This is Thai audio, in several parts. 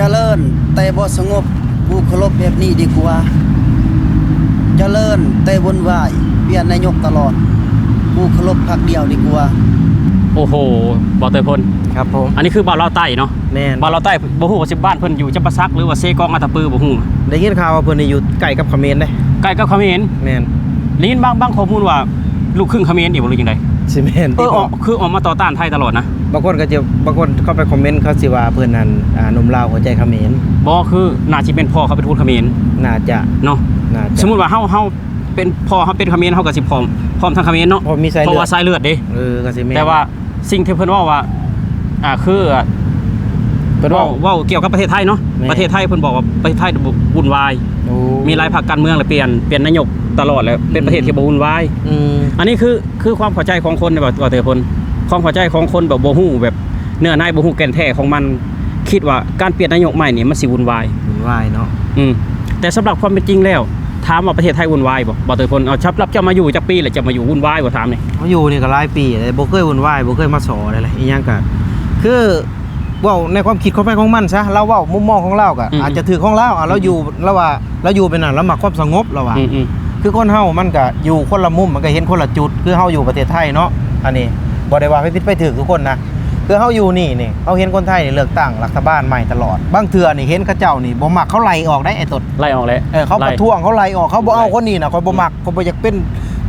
เจริญแต่บ่สงบกูเคารพแบบนี้ดีกว่า เจริญแต่วุ่นวายเปลี่ยนนายกตลอดกูเคารพพักเดียวดีกว่า โอ้โหบ่าวเตยพล ครับผมอันนี้คือบ่าวลาวใต้เนาะแม่นบ่าวลาวใต้บ่ฮู้ว่าสิบ้านเพิ่นอยู่จัปาซักหรือว่าเซกองอัตตปือบ่ฮู้ได้ยินข่าวว่าเพิ่นนี่อยู่ใกล้กับเขมรเด้ใกล้กับเขมรแม่น ได้ยินบางบางข้อมูลว่าลูกครึ่งเขมรอีกบ่รู้จังได สิแม่นเออออกคือออกมาต่อต้านไทยตลอดนะบางคนก็จะบางคนเข้าไปคอมเมนต์เขาสิว่าเพิ่นนั่นอ่าหนมลาวหัวใจเขมรบ่คือน่าสิเป็นพ่อเขาเป็นทูตเขมรน่าจะเนาะน่าจะ สมมุติว่าเฮาเฮาเป็นพ่อเฮาเป็นเขมรเฮาก็สิพร้อมพร้อมทางเขมรเนาะเพราะมีสายเพเลืราะอว่าดสายเลือดเด้ เออก็สิแม่นแต่ว่าสิ่งที่เพิ่นเว่าว่าอ่าคือเพิ่นเว้าเว่าเว้าเกี่ยวกับประเทศไทยเนาะแม่ ประเทศไทยเพิ่นบอกว่าประเทศไทยวุ่นวายโอ้มีหลายพรรคการเมืองเลยเปลี่ยนเปลี่ยนนายก ตลอดเลยเป็นประเทศที่บ่วุ่นวายอืมอันนี้คือคือความเข้าใจของคนแบบว่าเตอพลความเข้าใจของคนแบบบ่ฮู้แบบเนื้อในบ่ฮู้แก่นแท้ของมัน คิดว่าการเปลี่ยนนายกใหม่นี่มันสิวุ่นวาย วุ่นวายเนาะอืมแต่สำหรับความเป็นจริงแล้วถามว่าประเทศไทยวุ่นวายบ่บ่เตอพลเอาชับรับจะมาอยู่จักปีแล้วจะมาอยู่วุ่นวายบ่ถามนี่เขาอยู่นี่ก็หลายปีเลยบ่เคยวุ่นวายบ่เคยมาสออะไรเลยอีหยังก็คือเว้าในความคิดของไปของมันซะเราเว้ามุมมองของเราก็อาจจะถือของเราอะเราอยู่เราว่าเราอยู่เป็นน่ะเรามักความสงบเราว่า อืมอืม คือคนเฮามันก็อยู่คนละมุมมันก็เห็นคนละจุด คือเฮาอยู่ประเทศไทยเนาะอันนี้บ่ได้ว่าให้ผิดไปถึกทุกคนนะคือเฮาอยู่นี่นี่เฮาเห็นคนไทยนี่เลือกตั้งรัฐบาลใหม่ตลอดบางเทื่อนี่เห็นเขาเจ้านี่บ่มักเขาไล่ออกได้ไอ้ตดไล่ออกแล้วเออเขาประท้วงเขาไล่ออกเขาบ่เอาคนนี้น่ะเขาบ่มักเขาบ่อยากเป็น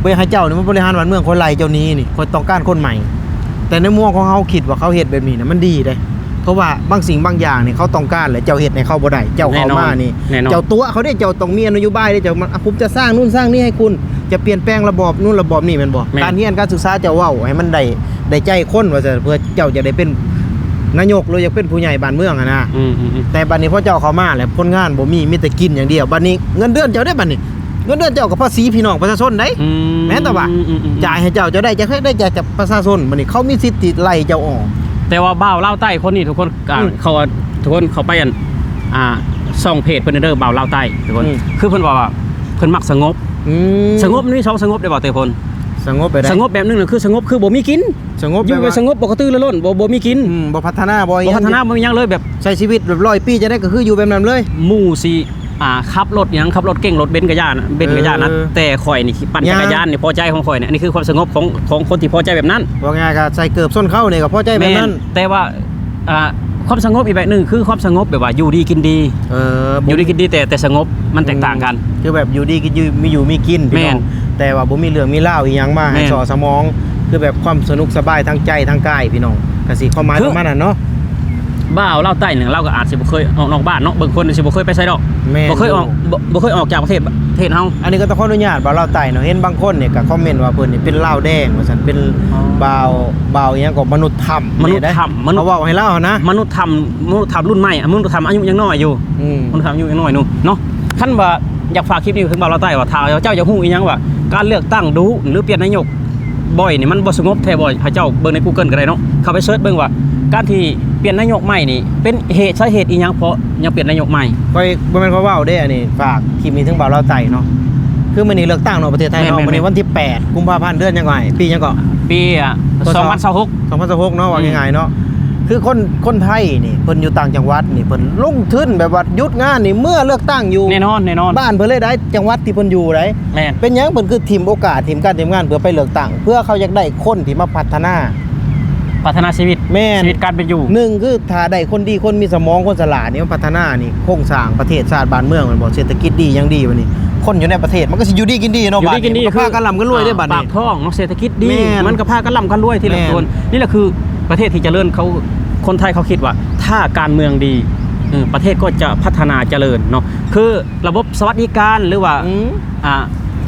บ่อยากให้เจ้านี่มันบริหารบ้านเมืองคนไล่เจ้านี้นี่คนต้องการคนใหม่ แต่ในมุมของเขาคิดว่าเขาเฮ็ดแบบนี้น่ะมันดีเด้ เพราะว่าบางสิ่งบางอย่างนี่เขาต้องการแหละเจ้าเฮ็ดให้เขาบ่ได้เจ้าเข้ามานี่แน่นอนเจ้าตัวเขาได้เจ้าต้องมีนโยบายได้เจ้ามันอะผมจะสร้างนู่นสร้างนี่ให้คุณจะเปลี่ยนแปลงระบอบนู่นระบอบนี่แม่นบ่แม่นการเรียนการศึกษาเจ้าเว้าให้มันได้ได้ใจคนว่าจะเพื่อเจ้าจะได้เป็นนายกหรืออยากเป็นผู้ใหญ่บ้านเมืองอะนะอืมอืมอืมแต่บัดนี้พอเจ้าเข้ามาแล้วผลงานบ่มีมีแต่กินอย่างเดียวบัดนี้เงินเดือนเจ้าได้บัดนี้เงินเดือนเจ้ากับภาษีพี่น้องประชาชนได้อืแม่นแต่ว่าอืมอืมอืมจ่ายให้เจ้าเจ้าได้จะเคยได้จากจากประชาชนบัดนี้เขามีสิทธิ์ไล่เจ้าออก แต่ว่าบ่าวเล่าวใต้คนนี้ทุกคนอ่าอืมเขาทุกคนเขาไปอันอ่าส่องเพจเพิ่นเด้อบ่าวเล่าวใต้ทุกคนอืม คือเพิ่นบอกว่าเพิ่นมักสงบ อืมสงบมันมีสองสงบได้บ่าวเตยพลสงบไปได้สงบแบบหนึงน่ะคือสงบคือบ่มีกินสงบอยู่แปลแบบว่าสงบบ่กระตือรือร้นบ่บ่มีกินอืมบ่พัฒนาบ่บ่อีหยังพัฒนาบ่มีหยังเลยแบบ ใช้ชีวิตแบบร้อยปีจะได้ก็คืออยู่แบบนั้นเลย หมู่สิ อ่าขับรถหยังขับรถเก่งรถเบนซ์กระยานเบนซ์กระยานนะเออ แต่ข่อยนี่ปั่นยาจักรยานนี่พอใจของข่อยเนี่ยอันนี้คือความสงบของของคนที่พอใจแบบนั้นว่าง่ายก็ใส่เกือบส้นเข้านี่ก็พอใจแบบนั้นแม่แต่ว่าอ่าความสงบอีกแบบหนึงคือความสงบแบบว่าอยู่ดีกินดี เอออยู่ดีกินดีแต่แต่สงบมันแตกต่างกัน คือแบบอยู่ดีกินอยู่มีอยู่มีกินพี่แม่น้อนงแต่ว่าบ่มีเรื่องมีเล่าวอีหยังมาให้แม่น สอสมอง คือแบบความสนุกสบายทางใจทางกายพี่น้องก็สิความหมายคือประมาณนั้นเนาะ บ้าวเล่าใต้หนึ่งเราก็อาจสิบ่เคยออกนอกบ้านเนาะบางคนสิบ่เคยไปไสดอกแม่น บ่เคยออกบ่บ่เคยออกจากประเทศประเทศเฮา อันนี้ก็ต้องขออนุญาตบ่าวลาวไต่เนาะเห็นบางคนเนี่ยก็คอมเมนต์ว่าเพิ่นนี่เป็นลาวแดงว่าซั่นเป็นอ๋อบ่าวบ่าวอีหยังก็มนุษย์ถ้ำมนุษย์ถ้ำมนุษย์ เขาเว้าให้เล่านะมนุษย์ทำมนุษย์ทำรุ่นใหม่อะมนุษย์ทำอายุยังน้อยอยู่ อืมมนุษย์ทำอายุยังน้อยนู่นเนาะขั้นว่าอยากฝากคลิปนี้ถึงบ่าวเราใต้ว่าถ้าเจ้าจะฮู้อีหยังว่า การเลือกตั้งดูหรือเปลี่ยนนายกบ่อยนี่มันบ่สงบแท้บ่อยให้เจ้าเบิ่งใน Google ก็ได้เนาะเข้าไปเสิร์ชเบิ่งว่า การที่ เปลี่ยนนายกใหม่นี่เป็นเหตุสาเหตุอีหยังเพราะยังเปลี่ยนนายกใหม่ค่อยบ่แม่นเขาเว้าเด้อันนี้ฝากคลิปนี้ถึงบ่าวลาวไต่เนาะคือมื้อนี้เลือกตั้งเนาะประเทศไทยแม่เนาะนๆมื้อนี้วันที่ 8 กุมภาพันธ์เดือนยังไงปียังก็ปีอะพศ2026 2016เนาะว่าอืมง่ายๆเนาะคือคนคนไทยนี่เพิ่นอยู่ต่างจังหวัดนี่เพิ่นลงทุนแบบว่าหยุดงานนี่เมื่อเลือกตั้งอยู่แน่นอนแน่นอนบ้านเพิ่นเลยได้จังหวัดที่เพิ่นอยู่ได้แม่นเป็นหยังเพิ่นคือทีมโอกาสทีมการทีมงานเพื่อไปเลือกตั้งเพื่อเขาอยากได้คนที่มาพัฒนา พัฒนาชีวิตแม่น ชีวิตการเป็นอยู่ หนึ่งคือถ้าได้คนดีคนมีสมองคนฉลาดนี่มันพัฒนานี่โครงสร้างประเทศชาติบ้านเมืองมันบ่เศรษฐกิจดีอยังดีบัดนี้ คนอยู่ในประเทศมันก็สิอยู่ดีกินดีเนาะอยู่บ้านดีกินดีมัก็พากันร่ำกันรวยได้บัดปานี้ กท้องเนาะเศรษฐกิจดี แม่นมันก็พากันร่ำกันรวยทีละแม่น คนนี่แหละคือประเทศที่เจริญเขาคนไทยเขาคิดว่า ถ้าการเมืองดีเออประเทศก็จะพัฒนาเจริญเนาะคือระบบสวัสดิการหรือว่าอืม อ่า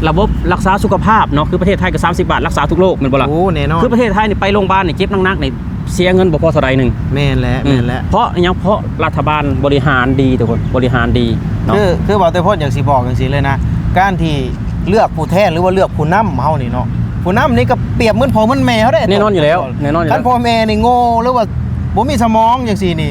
ระบบรักษาสุขภาพเนาะคือประเทศไทยก็30 บาทรักษาทุกโรคแมันบ่ล่ะโอ้แน่นอนคือประเทศไทยนี่ไปโรงพยาบาลนี่เจ็บนักๆนี่เสียเงินบ่พอเท่าใดหนึงแม่นแล้วแม่นแล้วเพราะอิหยังเพราะรัฐบาลบริหารดีทุกคนบริหารดีเนาะคือคือบอกแต่พ่นอย่างสิบอกอย่างสิเลยนะการที่เลือกผู้แทนหรือว่าเลือกผู้นำเฮานี่เนาะผู้นำนี่ก็เปรียบเหมือนพ่อเหมือนแม่เขาได้แน่นอนอยู่แล้วแน่นอนอยู่คัแล้นวพ่อแม่นี่โง่หรือว่าบ่มีสมองอย่างซี่นี่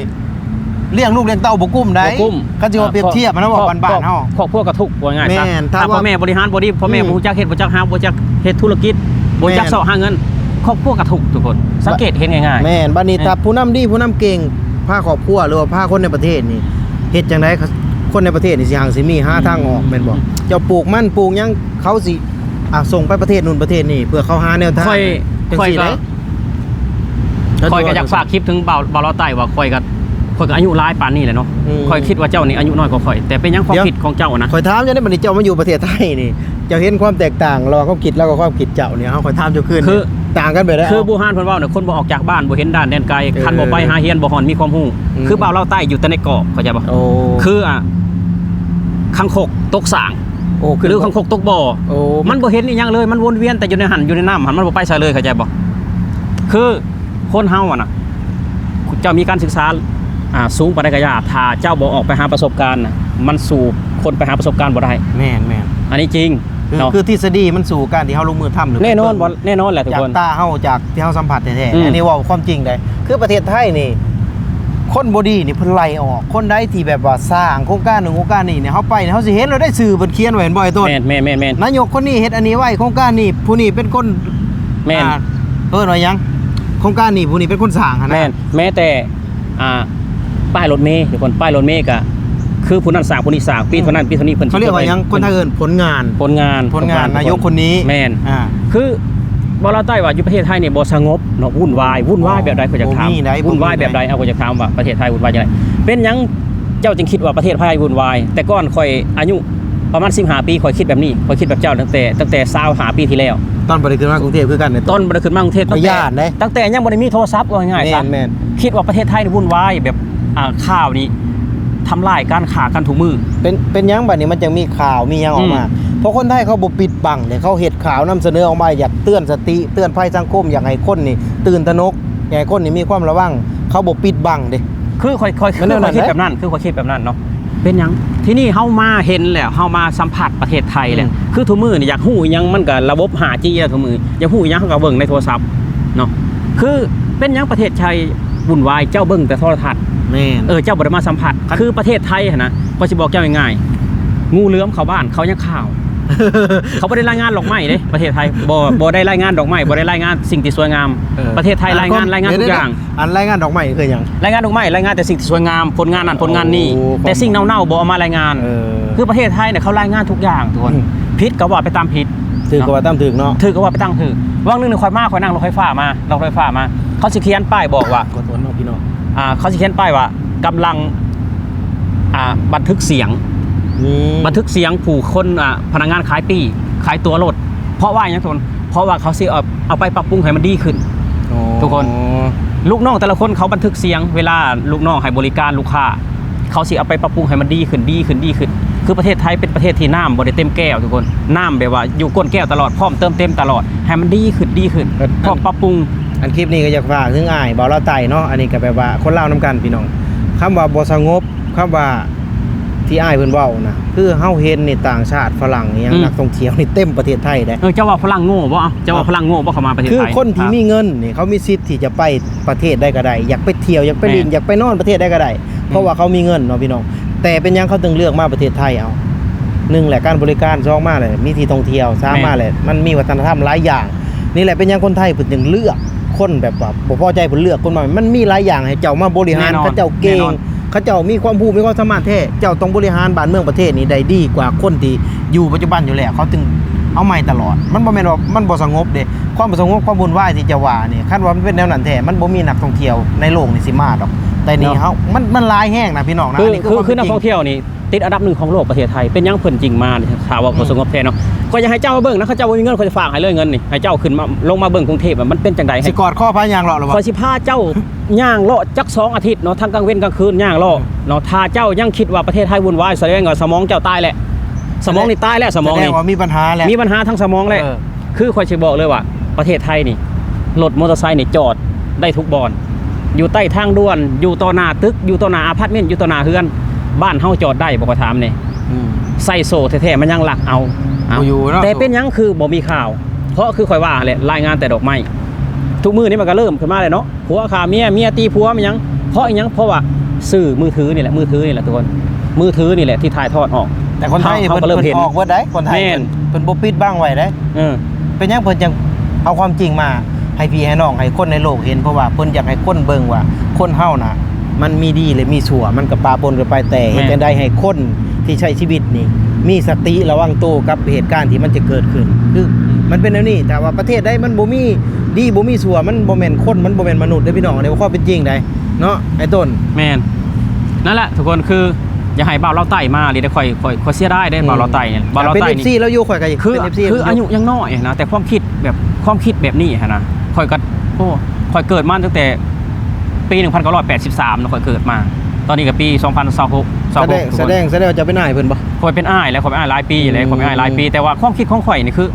เลี้ยงลูกเลี้ยงเต้าบ่กุ้มได้บ่กุ้มคันสิว่าเปรียบเทียบมันนะบอกบ้านๆเฮาครอบครัวกระทุกข์ว่าง่ายแม่ซะนถ้าถ้าพ่อว่าแม่บริหารบ่ดีพ่อแม่อืมบ่รู้จักเฮ็ดบ่จักหาบ่จักเฮ็ดธุรกิจบ่จักแม่นเสาะหาเงินครอบครัวกระทุกข์ทุกคน สังเกตเห็นง่ายแม่นบัดนี้แม่นถ้าผู้นำดีผู้นำเก่งพาครอบครัวหรือว่าพาคนในประเทศนี่เฮ็ดจังไดคนในประเทศนี่สิหังสิมีหาทางออกแม่นบ่เจ้าปลูกมันปลูกหยังเขาสิอะส่งไปประเทศนู่นประเทศนี่เพื่อเขาหาแนวทางค่อยจังค่อยซี่ก็เด้ค่อยก็อยากฝากคลิปถึงเบาเบาเราใต้ว่าค่อยก็ ค่อยก็อายุหลายปานนี้แหละเนาะมค่อยคิดว่าเจ้านี่อายุน้อยกว่าค่อย แต่เป็นหยังความเดี๋ยวคิดของเจ้านะข่อยถามจังได๋บัดนี้เจ้ามาอยู่ประเทศไทยนี่เจ้าเห็นความแตกต่างระหว่างความคิดแล้วก็ความคิดเจ้าเนี่ยเฮาข่อยถามเจ้าคืนคือ ต่างกันไปได้คือบูฮานเพิ่นเว้าเนี่ยคนบ่ออกจากบ้านบ่เห็นด้านแดนไกลเออคันบ่ไปหาเฮียนบ่ฮอนมีความรู้อืม คือเบาเราใต้อยู่แต่ในเกาะเข้าใจบ่โอ้คืออะคังคกตกสางโอ้หรือคังคกตกบ่อ โอ้มันบ่เห็นอีหยังเลยมันวนเวียนแต่อยู่ในหันอยู่ในน้ำหันมันบ่ไปใส่เลยเข้าใจบ่คือคนเฮาอะนะเจ้ามีการศึกษา อ่าสูงปานใดก็ยาถ้าเจ้าบ่ออกไปหาประสบการณ์น่ะมันสู่คนไปหาประสบการณ์บ่ได้ แม่นแม่นอันนี้จริงคือเนาะคือทฤษฎีมันสู่การที่เฮาลงมือทำหรือแน่นอนบ่แน่นอนแหละทุกจากคน ตาเฮาจากที่เฮาสัมผัสแท้อืม ๆอันนี้เว่าความจริงได้คือประเทศไทยนี่ คนบ่ดีนี่เพิ่นไล่ออก คนใดที่แบบว่าสร้างโครงการหนึ่งโครงการนี้เนี่ยเฮาไปเนี่ยเฮาสิเห็นเราได้สื่อเพิ่นเขียนไว้เห็นบ่ไอ้ต้นแม่นแม่นแม่นแม่นนายกคนนี้เฮ็ดอันนี้ไว้โครงการนี้ผู้นี้เป็นคนแม่น อ่าเอิ้นว่าหยังโครงการนี้ผู้นี้เป็นคนสร้างหั่นนะ แม่นแม้แต่อ่า ป้ายรถเมล์ทุกคนป้ายรถเมล์ก็คือผู้นั้นสร้างผู้นี้สร้างปีเท่านั้นปีเท่านี้เพิ่นเขาเรียกว่าหยังคนไทยเอิ้นผลงานผลงานผลงานนายกคนนี้แม่นอ่าคือบ่เราใต้ว่าอยู่ประเทศไทยเนี่ยบ่สงบเนาะวุ่นวายวุ่นวายแบบใดก็จะถามบ่มีไหนบ่มีวุ่นวายแบบใดเอาก็จะถามว่าประเทศไทยวุ่นวายจังไดเป็นหยังเจ้าจึงคิดว่าประเทศไทยวุ่นวาย แต่ก่อนข่อยอายุประมาณ15ปีข่อยคิดแบบนี้ข่อยคิดแบบเจ้าตั้งแต่ตั้งแต่25ปีที่แล้วตอนบ่ได้ขึ้นมากรุงเทพคือกันเนี่ยต้นบ่ได้ขึ้นมากรุงเทพตั้งข่อยแต่ย้านเด้ตั้งแต่ยังบ่ได้มีโทรศัพท์ว่าง่ายๆแม่ซะนแม่นคิดว่าประเทศไทยนี่วุ่นวายแบบอ่า ข่าวนี้ทำลายการขากันถูกมือ เป็นเป็นหยังบัดนี้มันจะมีข่าวมีหยังออกมา เพราะคนไทยเขาบ่ปิดบังเนี่ยเขาเฮ็ดข่าวนำเสนอออกมาอยากเตือนสติ เตือนภัยสังคมอยากให้คนนี่ ตื่นตระหนกอยากให้คนนี่มีความระวัง เขาบ่ปิดบังเด้คือค่อยค่อยมันคือแนวนั้ค่อนยคิดไหมแบบนั้น คือค่อยคิดแบบนั้นเนาะเป็นหยังที่นี่เฮามาเห็นแล้วเฮามาสัมผัสประเทศไทยแหละอืมคือทุกมือนี่อยากฮู้อิหยังมันก็ระบบ 5G แล้วทุกมืออยากฮู้อิหยังเฮาก็เบิ่งในโทรศัพท์เนาะคือเป็นหยังประเทศไทยวุ่นวายเจ้าเบิ่งแต่โทรทัศน์ แม่น เออเจ้าบ่ได้มาสัมผัสคือประเทศไทยหั้นนะก็สิบอกเจ้าง่ายๆงูเหลือมเข้าบ้านเขายังข่าว เขาบ่ได้รายงานดอกไม้เด้ประเทศไทยบ่บ่ได้รายงานดอกไม้บ่ได้รายงานสิ่งที่สวยงามเออประเทศไทยรายงานรายงานทุกอย่างเดี๋วๆอันรายงานดอกไม้คือหยังรายงานดอกไม้รายงานแต่สิ่งที่สวยงามผลงานนั่นผลงานนี่โอ้แต่สิ่งเน่าๆบ่เอามารายงาน เออคือประเทศไทยเนี่ยเขารายงานทุกอย่างทุกคนอืม ผิดก็ว่าไปตามผิด ถือก็ว่าตามถึกเนาะถือก็ว่าไปตั้งถือว่างหนึงหนึ่งคอยมาคอยนั่งรถไฟฟ้ามารถไฟฟ้ามา เขาสิเขียนป้ายบอกว่าขอโทษเนาะพี่น้อง อ่าเขาสิเขียนป้ายว่ากำลังอ่าบันทึกเสียงอืมบันทึกเสียงผู้คนอ่าพนักงานขายปีขายตัวรถเพราะว่าอย่างนี้ทุกคนเพราะว่าเขาสิเอาเอาไปปรับปรุงให้มันดีขึ้นอ๋อทุกคนลูกน้องแต่ละคนเขาบันทึกเสียงเวลาลูกน้องให้บริการลูกค้าเขาสิเอาไปปรับปรุงให้มันดีขึ้นดีขึ้นดีขึ้น คือประเทศไทยเป็นประเทศที่น้ำบ่ได้เต็มแก้วทุกคนน้ำแบบว่าอยู่ก้นแก้วตลอดพร้อมเติมเต็มตลอดให้มันดีขึ้นดีขึ้นพร้อมปรับปรุง อันคลิปนี้ก็อยากฝากถึงอ้ายบ่าวลาวไต่เนาะอันนี้ก็แปลว่าคนลาวนํกันพี่น้องคำว่าบ่สงบคำว่าที่อ้ายเพิ่นเว้านะคือเฮาเห็นนี่ต่างชาติฝรั่งนี่ยังอืมนักท่องเที่ยวนี่เต็มประเทศไทยได้เออเจ้าว่าพลังโง่บ่เอาเจ้าว่าพลังโง่บ่เข้ามาประเทศคือไทยคนที่มีเงินนี่เขามีสิทธิ์ที่จะไปประเทศได้ก็ได้อยากไปเที่ยวอยากไปลินแม่นอยากไปนอนประเทศได้ก็ได้เพราะว่าเขามีเงินเนาะพี่น้องแต่เป็นหยังเขาถึงเลือกมาประเทศไทยเอาหนึ่งแหละการบริการสองมาเลยมีที่ท่องเที่ยวสามมาเลยมันมีวัฒนธรรมหลายอย่าง นี่แหละเป็นหยังคนไทยเพิ่นถึงเลือก คนแบบว่าบ่พอใจเพิ่นเลือกคนมามันมีหลายอย่างให้เจ้ามาบริหารแน่นอนเขาเจ้าเก่แน่งนอน เขาเจ้ามีความรู้มีความสามารถแท้เจ้าต้องบริหารบ้านเมืองประเทศนี้ได้ดีกว่าคนที่อยู่ปัจจุบันอยู่แล้วเขาถึงเอาใหม่ตลอด มันบ่แม่นว่ามันบ่สงบเด้ความบ่สงบความวุ่นวายที่จะว่านี่คันว่ามันเป็นแนวนั้นแท้มันบ่มีนักท่องเที่ยวในโลกนี่สิมาดอกแต่นี่เนาะเฮามันมันหลายแห้งนะพี่น้องนะคือนี่คือวามคือนักจริท่องเที่ยวนี่ติดอันดับหนึ่งของโลกประเทศไทยเป็นหยังเพิ่นจริงมาเนี่ยถามว่าบ่สงบแท้เนาะ ก็อยากให้เจ้ามาเบิ่งนะเขาเจ้าบ่มีเงินเขาจะฝากให้เลยเงินนี่ให้เจ้าขึ้นมาลงมาเบิ่งกรุงเทพอะมันเป็นจังไดให้สิกอดข้อพายางหรอหรือขอวะสิพาเจ้าย่างเลาะจักสองอาทิตย์เนาะทั้งกลางเว้นกลางคืนย่างเลาะเนาะถ้าเจ้ายังคิดว่าประเทศไทยวุ่นวายแสดงว่าสมองเจ้าตายแหละสมองนี่ตายแล้วสมองแสดนี่ งว่ามีปัญหาแล้วมีปัญหาทั้งสมองเลย เออ คือคอยจะบอกเลยว่า ประเทศไทยนี่ รถมอเตอร์ไซค์นี่จอดได้ทุกบอน อยู่ใต้ทางด่วน อยู่ต่อหน้าตึก อยู่ต่อหน้าอพาร์ตเมนต์ อยู่ต่อหน้าเฮือน บ้านเฮาจอดได้บอกว่าถามเนี่ยอืม ใส่โซ่แท้ๆมันยังหลักเอา เอาบ่อยู่เนาะแต่เป็นหยังคือบ่มีข่าว เพราะคือคอยว่าแหละรายงานแต่ดอกไม้ทุกมือนี่มันก็เริ่มขึ้นมาเลยเนาะผัวขาเมียเมียตีผัวมันหยังเพราะอีหยังเพราะว่าสื่อมือถือนี่แหละมือถือนี่แหละทุกคนมือถือนี่แหละที่ถ่ายทอดออก แต่คนไทยเขาเพิ่นก็เริ่มเพิ่เห็นนออกเบิดได้คนไทยแม่นเพิ่นเพิ่นบ่ปิดบังไว้ได้เออเป็นหยังเพิ่นจังเอาความจริงมาให้พี่ให้น้องให้คนในโลกเห็นเพราะว่าเพิ่นอยากให้คนเบิ่งว่าคนเฮาน่ะ มันมีดีและมีชั่วมันก็ปาปนกันไปแต่เฮ็ดแม่จังไดให้คน ที่ใช้ชีวิตนี่ มีสติระวังตัวกับเหตุการณ์ที่มันจะเกิดขึ้น คือมันเป็นแนวนี้แต่ว่าประเทศใดมันบ่มีดีบ่มีชั่วมันบ่แม่นคนมันบ่แม่นมนุษย์เด้อพี่น้องอันนี้ว่าข้อเป็นจริงได้เนาะไอ้ต้นแมนนั่นแหละทุกคนคืออย่าให้บ่าวเราไต่มาเลยได้ค่อยค่อยค่อยเสียได้ได้บ่าวเราไต่เนี่ยบ่าวเราเป็นไต่ FC นี่แล้วอยู่ข่อยก็คือ เป็น FC คืออายุยังน้อยนะแต่ความคิดแบบความคิดแบบนี้ฮะนะค่อยก็โอ้ค่อยเกิดมาตั้งแต่ปี 1983นะค่อยเกิดมา ตอนนี้ก็ปี 2026 แสดงแสดงแสดงว่าจะเป็นนายเพิ่นบ่ค่อยเป็นอ้ายแล้วค่อยเป็นอ้ายหลายปีเลยค่อยเป็นอ้ายหลายปี แต่ว่าความคิดของข่อยนี่คือ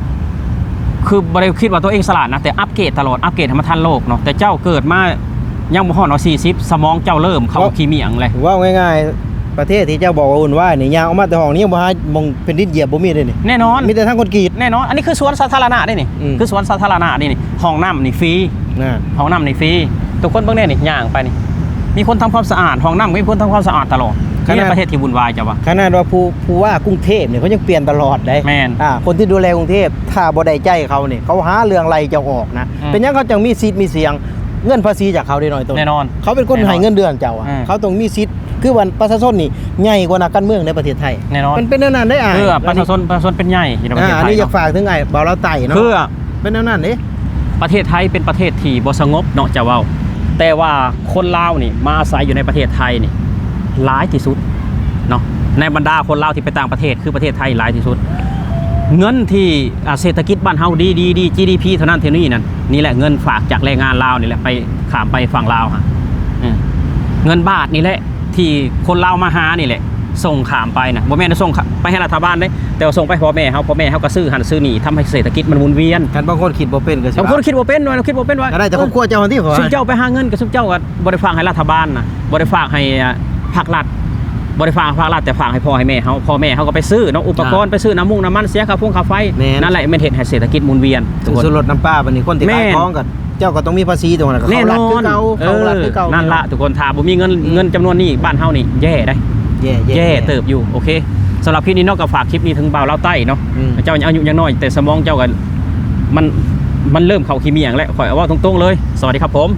คือบ่ได้คิดว่าตัวเองสลาดนะแต่อัปเกรดตลอดอัปเกรดให้มันทันโลกเนาะแต่เจ้าเกิดมายังบ่ฮอดเนาะ40สมองเจ้าเริ่มเข้าขี้เมียงเลยว่าง่ายๆ ประเทศที่เจ้าบอกว่าอุ่นว่านี่ยางออกมาแต่ห้องนี้ยังบ่หามองเป็นดินเหยียบบ่มีเลยนี่แน่นอนมีแต่ทางคนกรีดแน่นอนอันนี้คือสวนสาธารณะได้นี่อืมคือสวนสาธารณะนี่นี่ห้องน้ำนี่ฟรีนะห้องน้ำนี่ฟรีทุกคนเบิ่งแน่นี่ย่างไปนี่มีคนทำความสะอาดห้องน้ำก็มีคนทำความสะอาดตลอด นี่แหละประเทศที่วุ่นวายจ้ะวะ ขนาดว่าผู้ผู้ว่ากรุงเทพเนี่ยเขายังเปลี่ยนตลอดได้แม่นอ่าคนที่ดูแลกรุงเทพถ้าบ่ได้ใจเขาเนี่ยเขาหาเรื่องไรจะออกนะอืมเป็นหยังเขาจังมีสิทธิ์มีเสียงเงินภาษีจากเขาได้หน่อยตัวแน่นอนเขาเป็นคนแน่นอนให้เงินเดือนเจ้าอะอืม เขาต้องมีสิทธิ์คือวันประชาชนนี่ใหญ่กว่านักการเมืองในประเทศไทย แน่นอนมันเป็นแนวนั้นได้อะเพื่อประชาชนประชาชนเป็นใหญ่อยู่ในประอ่าเทศอันไทยนี้อยากเนาะฝากถึงไอ้บ่าวเราไต่เนาะเพื่อ เป็นแนวนั้นเด้ประเทศไทยเป็นประเทศที่บ่สงบเนาะจะเว้า แต่ว่าคนลาวนี่มาอาศัยอยู่ในประเทศไทยนี่ หลายที่สุดเนาะในบรรดาคนลาวที่ไปต่างประเทศคือประเทศไทยหลายที่สุด เงินที่อ่าเศรษฐกิจบ้านเฮาดีดีดี GDP เท่านั้นเท่านี้นั่นนี่แหละเงินฝากจากแรงงานลาวนี่แหละไปขามไปฝั่งลาวฮะอืมเงินบาทนี่แหละที่คนลาวมาหานี่แหละส่งขามไปนะบ่แม่นว่าส่งไปให้รัฐบาลได้แต่ว่าส่งไปให้พ่อแม่เฮาพ่อแม่เฮาก็ซื้อหันซื้อนี่ทำให้เศรษฐกิจมันหมุนเวียนกันบางคนคิดบ่เป็นก็สิบางคนคิดว่าเป็นว่าคิดว่าเป็นว่าก็ได้แต่ครอบครัวเจ้าคนที่ผมซุมว่าเจ้าไปหาเงินกับซุมเจ้าก็บริฝากให้รัฐบาลนะบริฝากให้อ่า ภาครัฐบริฝากให้ภาครัฐแต่ฝากให้พ่อให้แม่เขาพ่อแม่เขาก็ไปซื้อเนาะอุปกรณ์ไปซื้อน้ำมุงน้ำมันเสียค่าพุ่งค่าไฟนั่นแหละมันเห็นให้เศรษฐกิจหมุนเวียนทุถึกงคน สุรสน้ำปลาบัดนี้คนที่แม่ ขายนของก็เจ้าก็ต้องมีภาษีตรงนั้นก็แน่เขานรัดอคือนเก่าเอเขาอรัดคือเก่านั่นละทุกคนถ้าบ่มีเงินเงินจำนวนนี้บ้านเฮานี่แย่ได้ แย่แย่เติบอยู่โอเคสำหรับคลิปนี้เนอกจากฝากคลิปนี้ถึงบ่าวเล่าวใต้เนาะอืมเจ้าอายุยังน้อยแต่สมองเจ้ากันมันมันเริ่มเข้าขี้เมียงแล้วข่อยเอาว่าตรงๆเลย สวัสดีครับผม